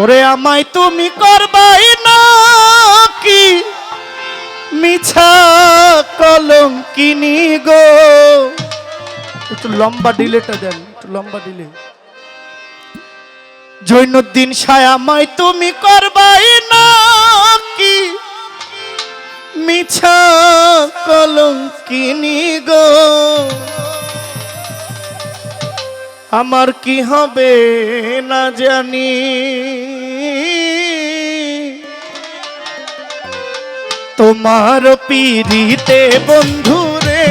ওরে আমায় তুমি করবাই না কি মিছা কলম কিনি গো। একটু লম্বা ডিলেটা দেন, একটু লম্বা ডিলে। জৈনুদ্দিন সায়ামায় তুমি করবাই না কি মিছা কলম কিনি গো। আমার কি হবে না জানি। তোমার পিড়িতে বন্ধুরে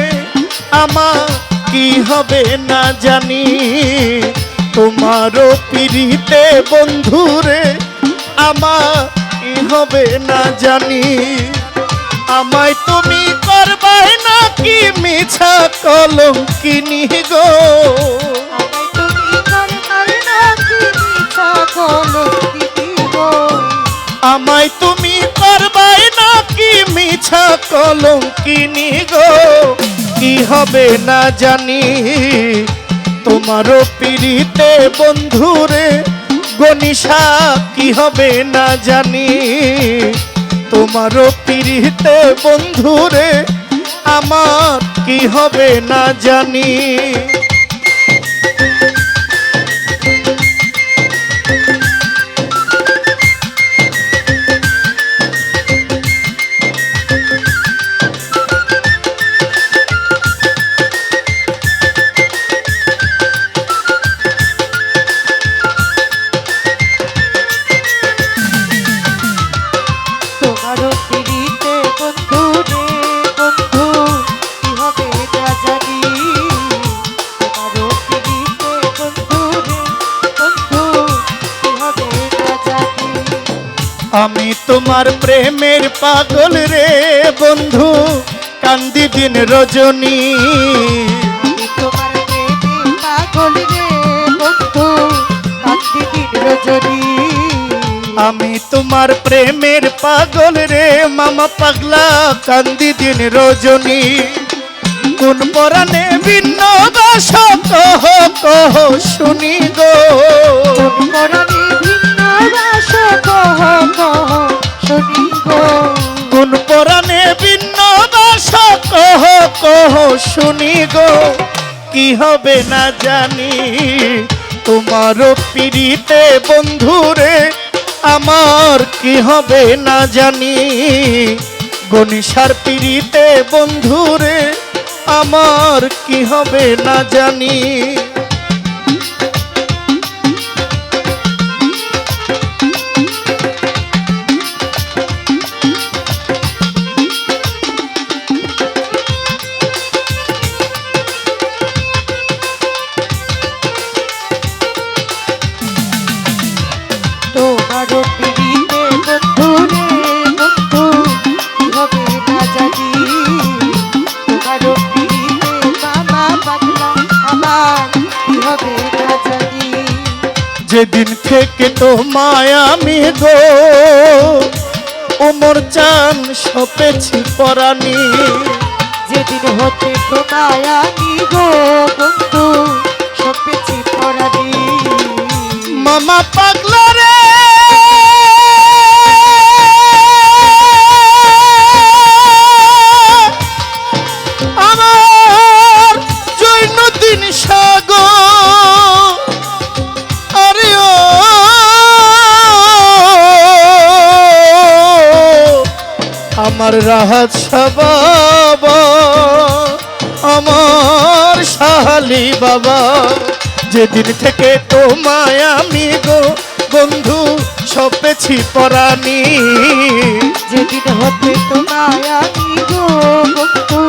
আমার কি হবে না জানি। তোমার পিড়িতে বন্ধুরে আমার কি হবে না জানি। আমায় তুমি করবাই না কি মিছা কলম কিনি গো? আমায় তুমি করবাই না কি মিছা কলম কিনি গো? কি হবে না জানি? তোমারও পিড়িতে বন্ধুরে গনিশা কি হবে না জানি? তোমারও পিড়িতে বন্ধুরে আমার কি হবে না জানি? আমি তোমার প্রেমের পাগল রে বন্ধু কান্দি দিন রজনী। আমি তোমার প্রেমে পাগল রে বন্ধু কান্দি দিন রজনী। আমি তোমার প্রেমের পাগল রে মামা পাগলা কান্দি দিন রজনী। কোন পরাণে ভিন্ন বাস কহ কহ শুনি গো। শুনি গো, কি হবে না জানি। তোমার পিড়িতে বন্ধুরে আমার কি হবে না জানি। গণিসার পিড়িতে বন্ধুরে আমার কি হবে না জানি। গো। উমর চান সপেছি পরানি যেদিন হতে তোমায় আমি গো বন্ধু সপেছি পরানি মামা পাগলা আমার রাহাত বাবা আমার সাহালি বাবা। যেদিন থেকে তোমায় আমি গো বন্ধু সপেছি পরানি যেদিন হতে তোমায় আমি গো বন্ধু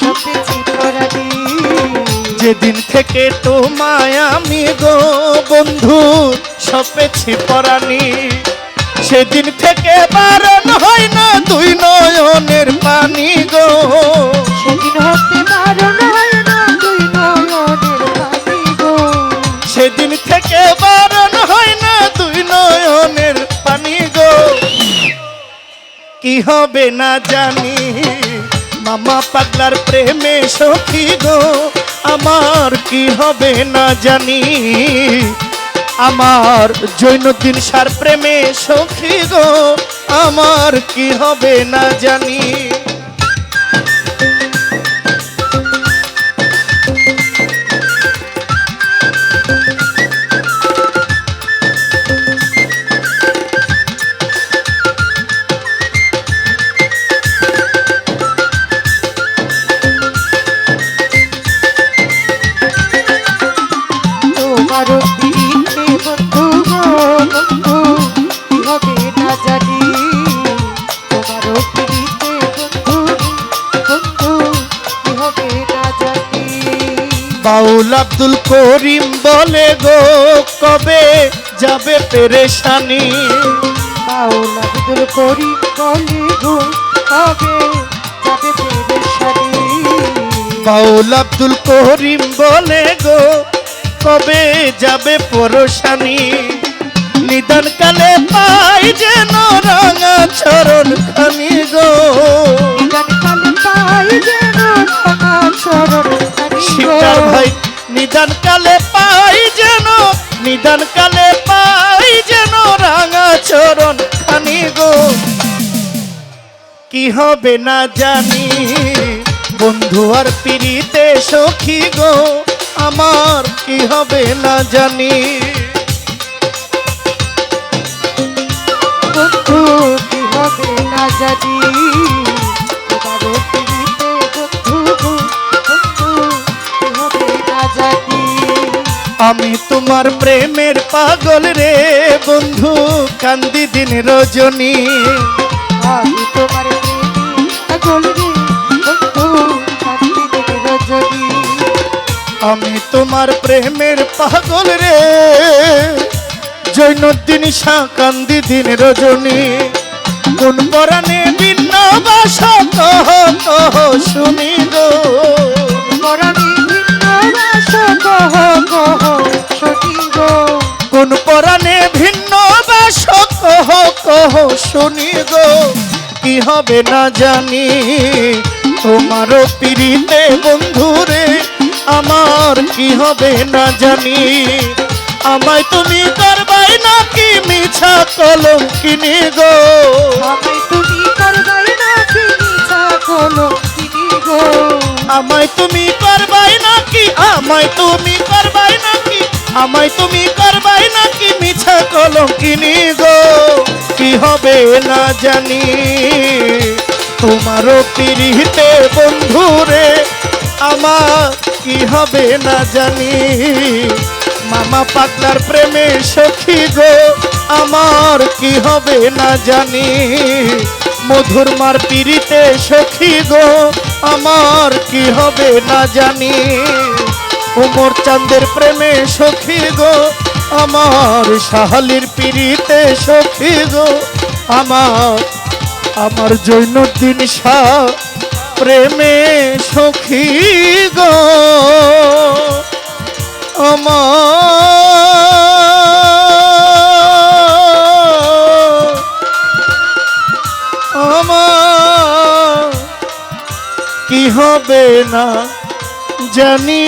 সপেছি পরানি যেদিন থেকে তোমায় আমি গো বন্ধু সপেছি পরানি সেদিন থেকে বারণ হয় না দুই নয়নের পানি গো। সেদিন হতে বারণ হয় না দুই নয়নের পানি গো। সেদিন থেকে বারণ হয় না দুই নয়নের পানি গো। কি হবে না জানি মামা পাগলার প্রেমে সখী গো। আমার কি হবে না জানি। আমার জৈনদিন সার প্রেমে সখী গো আমার কি হবে না জানি? বাউল আব্দুল করিম বলে গো কবে যাবে পেরেশানি? বাউল আব্দুল করিম বলে গো কবে যাবে পেরেশানি? বাউল আব্দুল করিম বলে গো কবে যাবে পরশানি? নিদান কালে পাই যেন রাঙা চরণ খানি নিদান কালে পাই যেন নিদান কালে পাই যেন রাঙা চরণ খানি গো। কি হবে না জানি, বন্ধু আর পিড়িতে সখী গো, আমার কি হবে না জানি। কি হবে না জানি আমি তোমার প্রেমের পাগল রে বন্ধু, কান্দি দিন রজনী। আমি তোমার আমি তোমার প্রেমের পাগল রে, জৈনদিন কান্দি দিন রজনী। কোন পরাণে ভিন্ন বাস শুনি গো। পরাণে ভিন্ন কহ কহ হবে না জানি। তোমারও পিড়িতে বন্ধুরে আমার কি হবে না জানি। আমায় তুমি করবাই নাকি মিছা কলম কিনি গো? আমায় তুমি করবাই না কি মিছা কলো কিনি গো? আমায় তুমি করবাই নাকি আমায় তুমি করবাই নাকি আমায় তুমি করবাই নাকি মিছা কলম কিনি গো, কি হবে না জানি? তোমারও পিড়িতে বন্ধুরে আমার কি হবে না জানি? মামা পাগলার প্রেমে সখী গো, আমার কি হবে না জানি? মধুর মার পিড়িতে সখী গো, আমার কি হবে না জানি? উমর চাঁদের প্রেমে সখী গো আমার সাহালির পিড়িতে সখী গো, আমার আমার জৈনদিন শাহ প্রেমে সখী গো। আমার আমার, কি হবে না জানি।